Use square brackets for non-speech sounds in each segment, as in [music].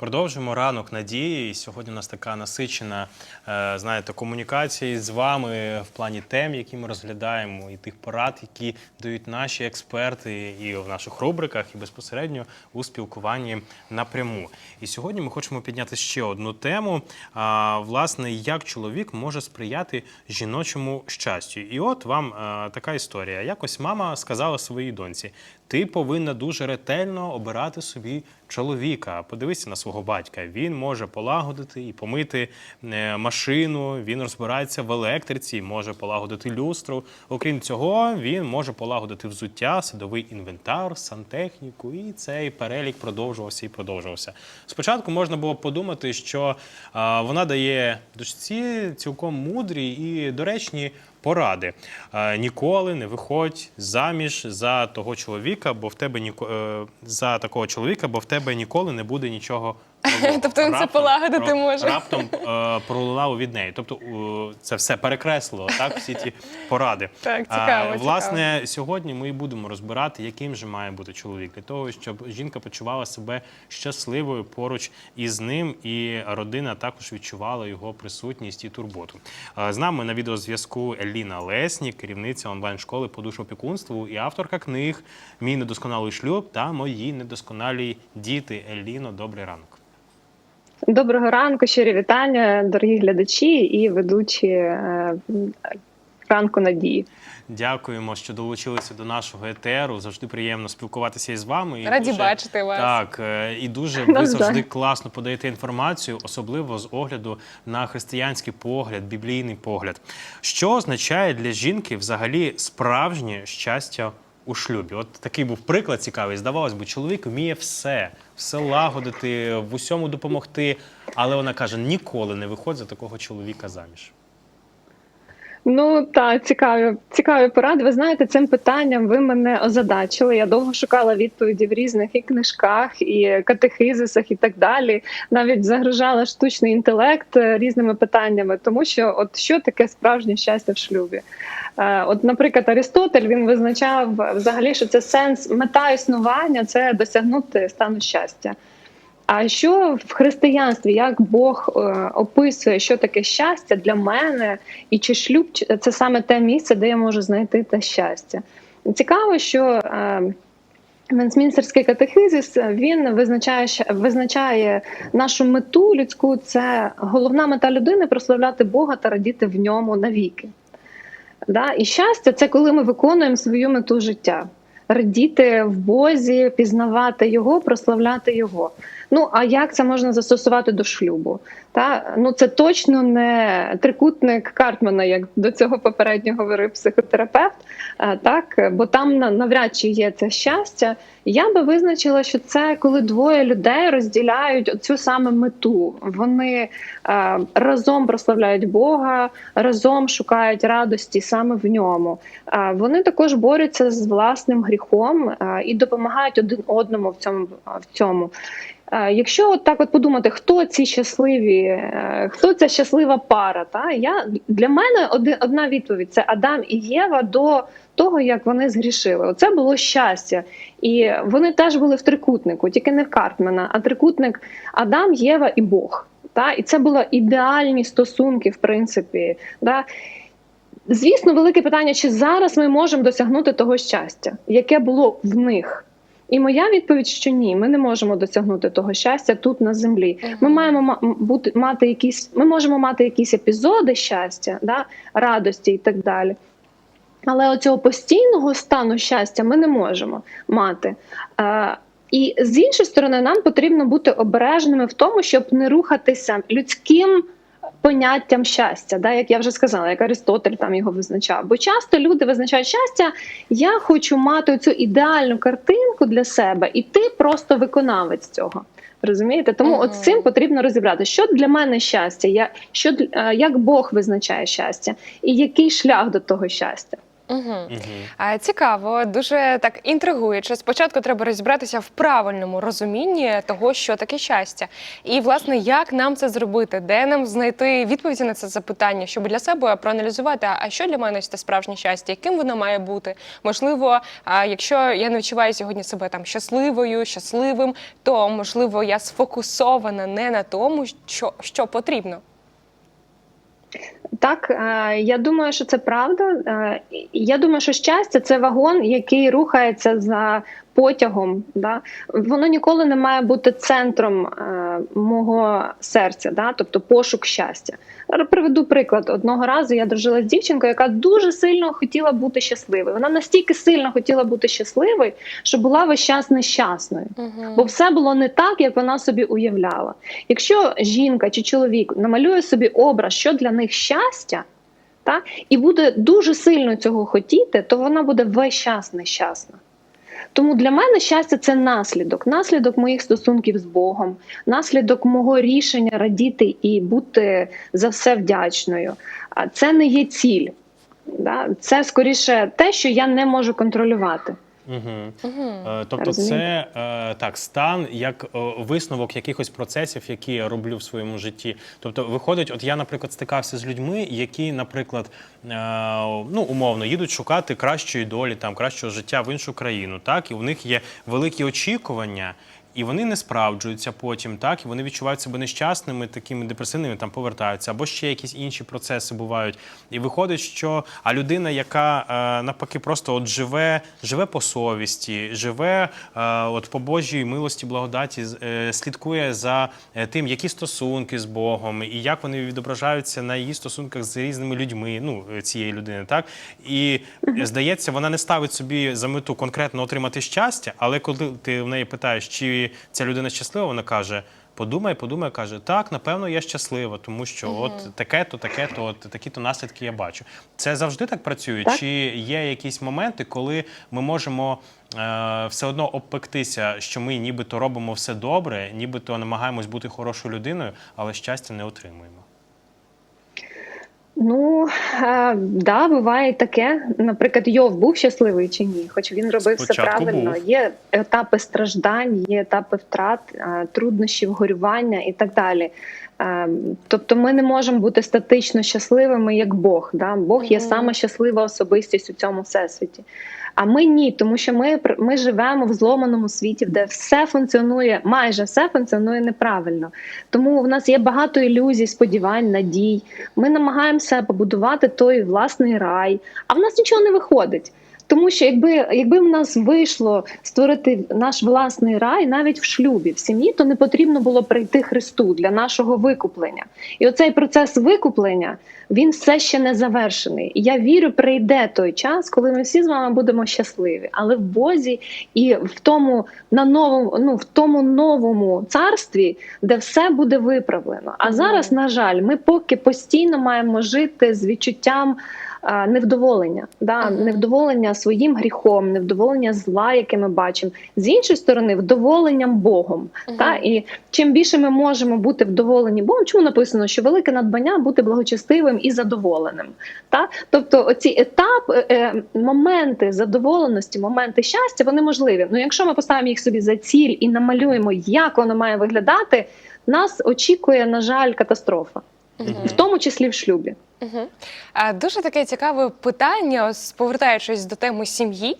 Продовжуємо ранок надії. І сьогодні у нас така насичена, е, знаєте, комунікація з вами в плані тем, які ми розглядаємо, і тих порад, які дають наші експерти і в наших рубриках, і безпосередньо у спілкуванні напряму. І сьогодні ми хочемо підняти ще одну тему: власне, як чоловік може сприяти жіночому щастю. І от вам е, така історія. Якось мама сказала своїй доньці: ти повинна дуже ретельно обирати собі чоловіка. Подивися на свого батька. Він може полагодити і помити е, машину. Він розбирається в електриці, може полагодити люстру. Окрім цього, він може полагодити взуття, садовий інвентар, сантехніку. І цей перелік продовжувався і продовжувався. Спочатку можна було подумати, що вона дає дочці цілком мудрі і доречні поради. Е, Ніколи не виходь заміж за того чоловіка, бо в тебе ніко... е, за такого чоловіка, бо в тебе ніколи не буде нічого. [laughs] Тобто він це полагодити може. Раптом е, пролунало від неї. Тобто е, це все перекреслило, так, всі ті поради. [laughs] Так, цікаво, Власне, сьогодні ми і будемо розбирати, яким же має бути чоловік для того, щоб жінка почувала себе щасливою поруч із ним, і родина також відчувала його присутність і турботу. А, З нами на відеозв'язку Еліна Леснік, керівниця онлайн-школи по душопікунству і авторка книг Мій недосконалий шлюб та мої недосконалі діти. Еліно, добрий ранок. Доброго ранку, щирі вітання, дорогі глядачі і ведучі е, ранку надії. Дякуємо, що долучилися до нашого етеру. Завжди приємно спілкуватися із вами. І Раді дуже- бачити вас. Так, е, і дуже [laughs] ви завжди класно подаєте інформацію, особливо з огляду на християнський погляд, біблійний погляд. Що означає для жінки взагалі справжнє щастя у шлюбі? От такий був приклад цікавий. Здавалось би, чоловік вміє все, все лагодити, в усьому допомогти. Але вона каже: ніколи не виходь за такого чоловіка заміж. Ну так, цікаві, цікаві поради. Ви знаєте, цим питанням ви мене озадачили. Я довго шукала відповіді в різних і книжках, і катехизисах, і так далі. Навіть загружала штучний інтелект е, різними питаннями, тому що от що таке справжнє щастя в шлюбі? Е, От, наприклад, Арістотель він визначав взагалі, що це сенс, мета існування це досягнути стану щастя. А що в християнстві, як Бог е, описує, що таке щастя для мене, і чи шлюб це саме те місце, де я можу знайти те щастя? Цікаво, що е, Вестмінстерський катехизис він визначає визначає нашу мету людську. Це головна мета людини прославляти Бога та радіти в ньому навіки. Да? І щастя це коли ми виконуємо свою мету життя. Радіти в Бозі, пізнавати його, прославляти його. Ну а як це можна застосувати до шлюбу? Та ну це точно не трикутник Картмана, як до цього попередньо говорив психотерапевт. е, Так, бо там на- навряд чи є це щастя. Я би визначила, що це коли двоє людей розділяють цю саме мету. Вони е, разом прославляють Бога, разом шукають радості саме в ньому. Е, вони також борються з власним гріхом і допомагають один одному в цьому. В цьому. Е, Якщо от так от подумати, хто ці щасливі, е, хто ця щаслива пара, та я для мене одна відповідь це Адам і Єва до того, як вони згрішили. Оце було щастя, і вони теж були в трикутнику, тільки не в Картмана, а трикутник Адам, Єва і Бог. Та і це були ідеальні стосунки, в принципі. Да? Звісно, велике питання, чи зараз ми можемо досягнути того щастя, яке було в них. І моя відповідь, що ні, ми не можемо досягнути того щастя тут на землі. Ми маємо бути мати якісь, ми можемо мати якісь епізоди щастя, да, радості і так далі. Але оцього постійного стану щастя ми не можемо мати. І з іншої сторони, нам потрібно бути обережними в тому, щоб не рухатися людським поняттям щастя, да, як я вже сказала, як Аристотель там його визначав. Бо часто люди визначають щастя, я хочу мати цю ідеальну картинку для себе, і ти просто виконавець цього. Розумієте? Тому Мгм. от з цим потрібно розібрати, що для мене щастя, я, що, е, як Бог визначає щастя, і який шлях до того щастя. Угу. Угу. А, Цікаво, дуже так інтригуюче. Спочатку треба розібратися в правильному розумінні того, що таке щастя, і власне як нам це зробити, де нам знайти відповіді на це запитання, щоб для себе проаналізувати, а що для мене це справжнє щастя, яким воно має бути. Можливо, а, якщо я не відчуваю сьогодні себе там щасливою, щасливим, то можливо я сфокусована не на тому, що, що потрібно. Так, е, я думаю, що це правда. Е, Я думаю, що щастя це вагон, який рухається за потягом. Да? Воно ніколи не має бути центром е, мого серця, да? тобто пошук щастя. Приведу приклад. Одного разу я дружила з дівчинкою, яка дуже сильно хотіла бути щасливою. Вона настільки сильно хотіла бути щасливою, що була весь час нещасною. Угу. Бо все було не так, як вона собі уявляла. Якщо жінка чи чоловік намалює собі образ, що для них щастя, та, і буде дуже сильно цього хотіти, то вона буде весь час нещасна. Тому для мене щастя це наслідок, наслідок моїх стосунків з Богом, наслідок мого рішення радіти і бути за все вдячною. А це не є ціль. Да? Це скоріше те, що я не можу контролювати. Угу. Угу. Тобто, це е, так стан як е, висновок якихось процесів, які я роблю в своєму житті. Тобто, виходить, от я, наприклад, стикався з людьми, які, наприклад, е, ну умовно їдуть шукати кращої долі, там кращого життя в іншу країну, так і у них є великі очікування. І вони не справджуються потім, так? І вони відчувають себе нещасними, такими депресивними, там повертаються, або ще якісь інші процеси бувають. І виходить, що а людина, яка е, навпаки просто от живе, живе по совісті, живе е, от по Божій милості, благодаті, е, слідкує за е, тим, які стосунки з Богом, і як вони відображаються на її стосунках з різними людьми, ну е, цієї людини, так? І здається, вона не ставить собі за мету конкретно отримати щастя, але коли ти в неї питаєш, чи ця людина щаслива, вона каже. Подумай, подумай, каже, так, напевно, я щаслива, тому що от таке-то, таке-то, от такі-то наслідки я бачу. Це завжди так працює? Так. Чи є якісь моменти, коли ми можемо е, все одно обпектися, що ми нібито робимо все добре, нібито намагаємось бути хорошою людиною, але щастя не отримуємо? Ну е, да, буває таке. Наприклад, Йов був щасливий чи ні, хоч він робив все правильно. був. Є етапи страждань, є етапи втрат, е, труднощів, горювання і так далі. Е, Тобто, ми не можемо бути статично щасливими, як Бог. Да? Бог є сама щаслива особистість у цьому всесвіті. А ми ні, тому що ми, ми живемо в зломаному світі, де все функціонує, майже все функціонує неправильно. Тому в нас є багато ілюзій, сподівань, надій. Ми намагаємося побудувати той власний рай, а в нас нічого не виходить. Тому що якби, якби в нас вийшло створити наш власний рай навіть в шлюбі, в сім'ї, то не потрібно було прийти Христу для нашого викуплення. І оцей процес викуплення він все ще не завершений. І я вірю, прийде той час, коли ми всі з вами будемо щасливі, але в Бозі і в тому на новому, ну в тому новому царстві, де все буде виправлено. А зараз, на жаль, ми поки постійно маємо жити з відчуттям. Невдоволення, да, невдоволення своїм гріхом, невдоволення зла, яке ми бачимо. З іншої сторони, вдоволенням Богом. Мгм. Та і чим більше ми можемо бути вдоволені Богом, чому написано, що велике надбання бути благочестивим і задоволеним. Та тобто, оці етап, е, е, моменти задоволеності, моменти щастя, вони можливі. Ну, якщо ми поставимо їх собі за ціль і намалюємо, як воно має виглядати, нас очікує, на жаль, катастрофа, Мгм. в тому числі в шлюбі. Угу. Дуже таке цікаве питання, повертаючись до теми сім'ї.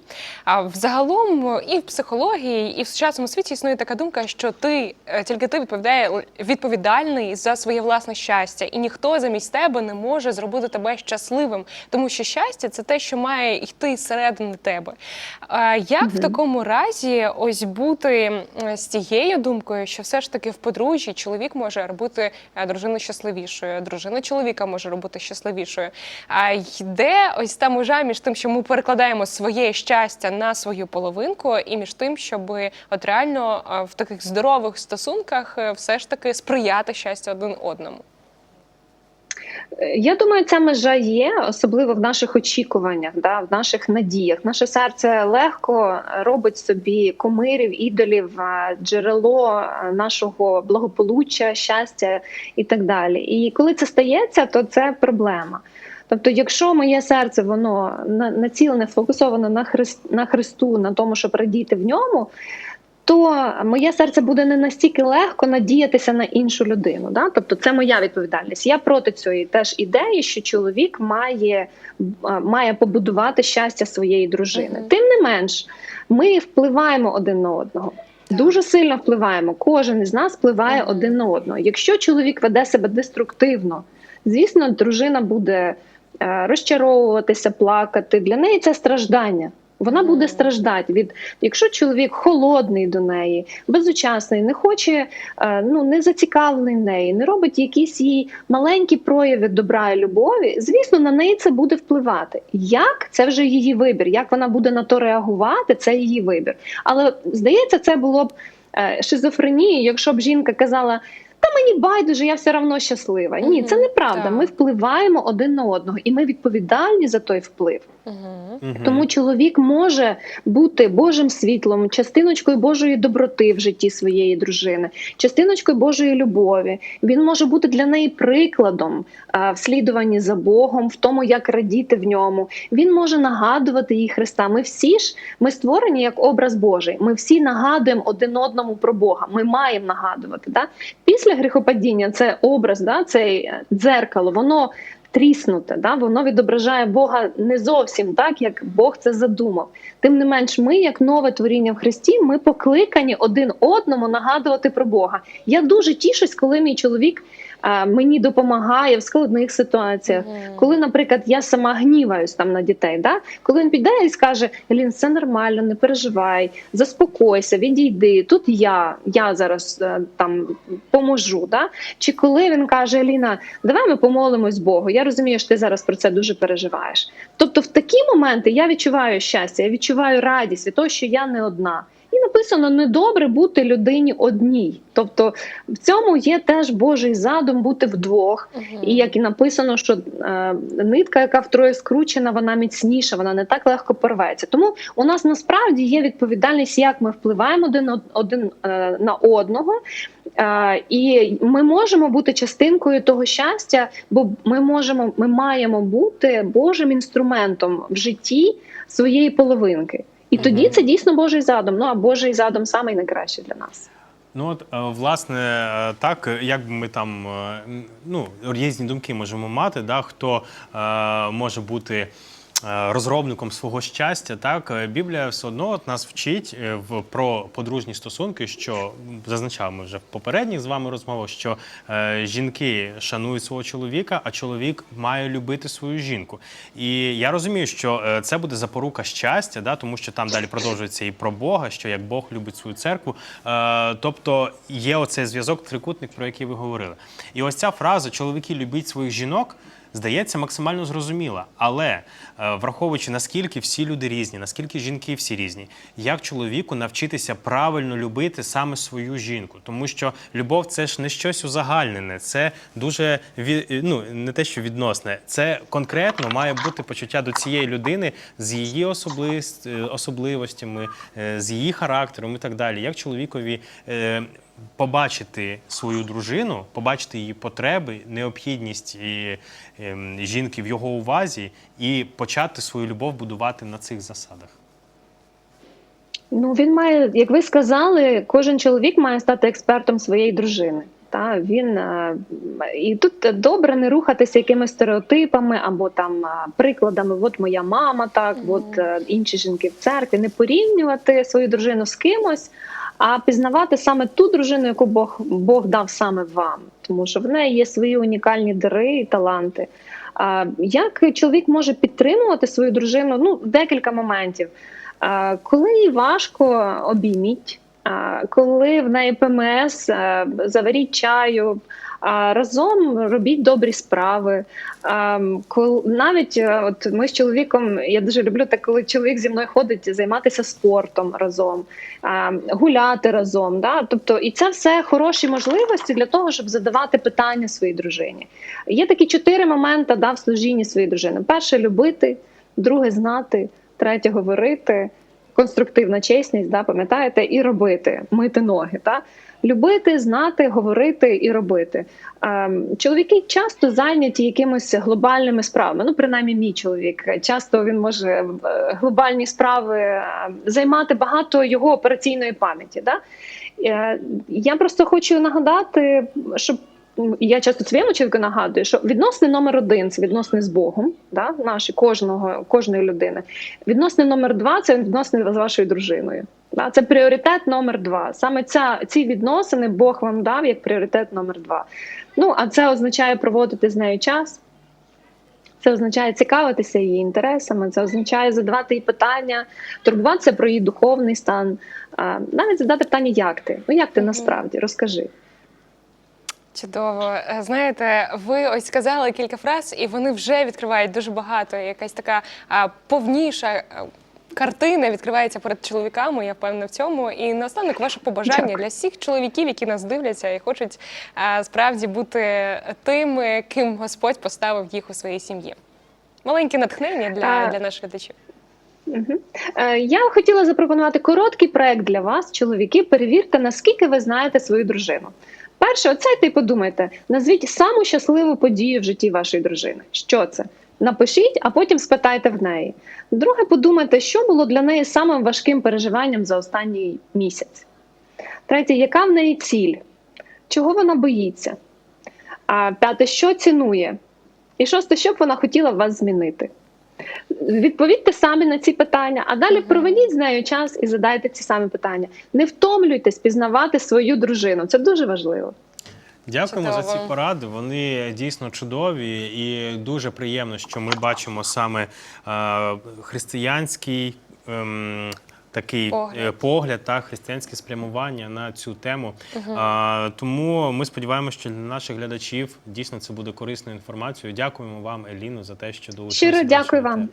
Взагалом і в психології, і в сучасному світі існує така думка, що ти е, тільки ти відповідає відповідальний за своє власне щастя, і ніхто замість тебе не може зробити тебе щасливим, тому що щастя це те, що має йти зсередини тебе. Як в такому разі ось бути з тією думкою, що все ж таки в подружжі чоловік може робити е, дружину щасливішою, дружина чоловіка може робити щасливішою. А йде ось та межа між тим, що ми перекладаємо своє щастя на свою половинку, і між тим, щоб от реально е, в таких здорових стосунках е, все ж таки сприяти щастю один одному. Е, Я думаю, ця межа є, особливо в наших очікуваннях, да, в наших надіях. Наше серце легко робить собі кумирів, ідолів, джерело нашого благополуччя, щастя і так далі. І коли це стається, то це проблема. Тобто, якщо моє серце воно на- націлене, сфокусоване на Христ, на Христу, на тому, щоб радіти в ньому, то моє серце буде не настільки легко надіятися на іншу людину. Да? Тобто, це моя відповідальність. Я проти цієї теж ідеї, що чоловік має, має побудувати щастя своєї дружини. Мгм. Тим не менш, ми впливаємо один на одного. Дуже сильно впливаємо. Кожен із нас впливає Мгм. один на одного. Якщо чоловік веде себе деструктивно, звісно, дружина буде е, розчаровуватися, плакати. Для неї це страждання. Вона буде страждати від, якщо чоловік холодний до неї, безучасний, не хоче, е, ну не зацікавлений в неї, не робить якісь їй маленькі прояви добра і любові. Звісно, на неї це буде впливати. Як це вже її вибір? Як вона буде на то реагувати? Це її вибір. Але здається, це було б е, шизофренією, якщо б жінка казала. Та мені байдуже, я все одно щаслива. Ні, це неправда. Ми впливаємо один на одного, і ми відповідальні за той вплив. Угу. Тому чоловік може бути Божим світлом, частиночкою Божої доброти в житті своєї дружини, частиночкою Божої любові. Він може бути для неї прикладом а, в слідуванні за Богом, в тому, як радіти в ньому. Він може нагадувати їй Христа. Ми всі ж ми створені як образ Божий. Ми всі нагадуємо один одному про Бога. Ми маємо нагадувати. Да? Після гріхопадіння це образ, да? це е, дзеркало, воно тріснуте, да? воно відображає Бога не зовсім так, як Бог це задумав. Тим не менш, ми, як нове творіння в Христі, ми покликані один одному нагадувати про Бога. Я дуже тішусь, коли мій чоловік мені допомагає в складних ситуаціях. Коли, наприклад, я сама гніваюсь там на дітей, да? коли він піде і скаже: Елін, все нормально, не переживай, заспокойся, відійди. Тут я, я зараз е, там поможу. Да? Чи коли він каже: Еліна, давай ми помолимось Богу. Я розумію, що ти зараз про це дуже переживаєш. Тобто, в такі моменти я відчуваю щастя, я відчуваю радість від того, що я не одна. І написано недобре бути людині одній. Тобто в цьому є теж Божий задум бути вдвох. І як і написано, що е, нитка, яка втроє скручена, вона міцніша, вона не так легко порветься. Тому у нас насправді є відповідальність, як ми впливаємо один, од- один е, на одного. Е, і ми можемо бути частинкою того щастя, бо ми можемо, ми маємо бути Божим інструментом в житті своєї половинки. І тоді це дійсно Божий задум. Ну а Божий задум самий найкращий для нас. Ну от е, власне е, так, як би ми там е, ну різні думки можемо мати, да, хто е, може бути. Е, Розробником свого щастя, так е, Біблія все одно от нас вчить е, в про подружні стосунки, що зазначав ми вже в попередніх з вами розмовах, що е, жінки шанують свого чоловіка, а чоловік має любити свою жінку. І я розумію, що це буде запорука щастя, да, тому що там далі продовжується і про Бога, що як Бог любить свою церкву. Е, тобто є оцей зв'язок, трикутник, про який ви говорили. І ось ця фраза Чоловіки любіть своїх жінок. Здається, максимально зрозуміла, але е, враховуючи наскільки всі люди різні, наскільки жінки всі різні, як чоловіку навчитися правильно любити саме свою жінку, тому що любов це ж не щось узагальнене, це дуже ві- ну не те, що відносне, це конкретно має бути почуття до цієї людини з її е, особливостями, е, з її характером і так далі. Як чоловікові е, побачити свою дружину, побачити її потреби, необхідність і, і жінки в його увазі, і почати свою любов будувати на цих засадах. Ну він має, як ви сказали, кожен чоловік має стати експертом своєї дружини. Та він е, і тут добре не рухатися якимись стереотипами або там е, прикладами. От моя мама, так, Мгм. от е, інші жінки в церкві, не порівнювати свою дружину з кимось, а пізнавати саме ту дружину, яку Бог Бог дав саме вам, тому що в неї є свої унікальні дари і таланти. Як чоловік може підтримувати свою дружину? Ну, декілька моментів. Коли їй важко, обійміть. Коли в неї ПМС, заваріть чаю, разом робіть добрі справи. Навіть е, от ми з чоловіком, я дуже люблю так, коли чоловік зі мною ходить займатися спортом разом, гуляти разом. Да? Тобто, і це все хороші можливості для того, щоб задавати питання своїй дружині. Є такі чотири моменти да, в служінні своєї дружини: перше любити, друге знати, третє говорити, конструктивна чесність, да, пам'ятаєте, і робити, мити ноги. Да? любити, знати, говорити і робити. Ем, Чоловіки часто зайняті якимись глобальними справами. Ну, принаймні, мій чоловік. Часто він може е, глобальні справи е, займати багато його операційної пам'яті. Да? Е, Я просто хочу нагадати, щоб я часто своєму чоловіку нагадую, що відносини номер один це відносини з Богом, да? наші кожного, кожної людини. Відносини номер два це відносини з вашою дружиною. Да? Це пріоритет номер два. Саме ця, ці відносини Бог вам дав як пріоритет номер два. Ну, а це означає проводити з нею час. Це означає цікавитися її інтересами, це означає задавати їй питання, турбуватися про її духовний стан, навіть задати питання, як ти? Ну як ти насправді? Розкажи. Чудово. Е, Знаєте, ви ось сказали кілька фраз, і вони вже відкривають дуже багато. Якась така а, повніша. е, Картина відкривається перед чоловіками, я впевнена в цьому. І наостанок ваше побажання для всіх чоловіків, які нас дивляться і хочуть а, справді бути тими, ким Господь поставив їх у своїй сім'ї. Маленьке натхнення для, для наших глядачів. Е, Я хотіла запропонувати короткий проект для вас, чоловіки. Перевірте, наскільки ви знаєте свою дружину. Перше, оце і подумайте, назвіть саму щасливу подію в житті вашої дружини. Що це? Напишіть, а потім спитайте в неї. Друге, подумайте, що було для неї самим важким переживанням за останній місяць. Третє, яка в неї ціль? Чого вона боїться? А п'яте, що цінує? І шосте, що б вона хотіла вас змінити? Відповідьте самі на ці питання, а далі проведіть з нею час і задайте ці самі питання. Не втомлюйтесь пізнавати свою дружину. Це дуже важливо. Дякуємо за ці поради. Вони дійсно чудові і дуже приємно, що ми бачимо саме е, християнський. Такий Погляд. погляд, погляд та християнське спрямування на цю тему. А, тому ми сподіваємося, що для наших глядачів дійсно це буде корисною інформацією. Дякуємо вам, Еліно, за те, що долучилися. Щиро дякую вам.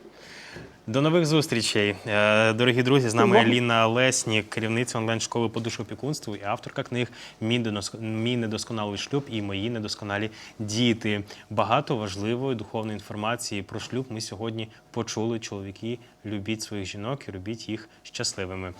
До нових зустрічей, Е, дорогі друзі. З нами Ліна Аліна Леснік, керівниця онлайн-школи по душопікунству і авторка книг Мій недосконалий шлюб і мої недосконалі діти. Багато важливої духовної інформації про шлюб ми сьогодні почули. Чоловіки, любіть своїх жінок і робіть їх щасливими.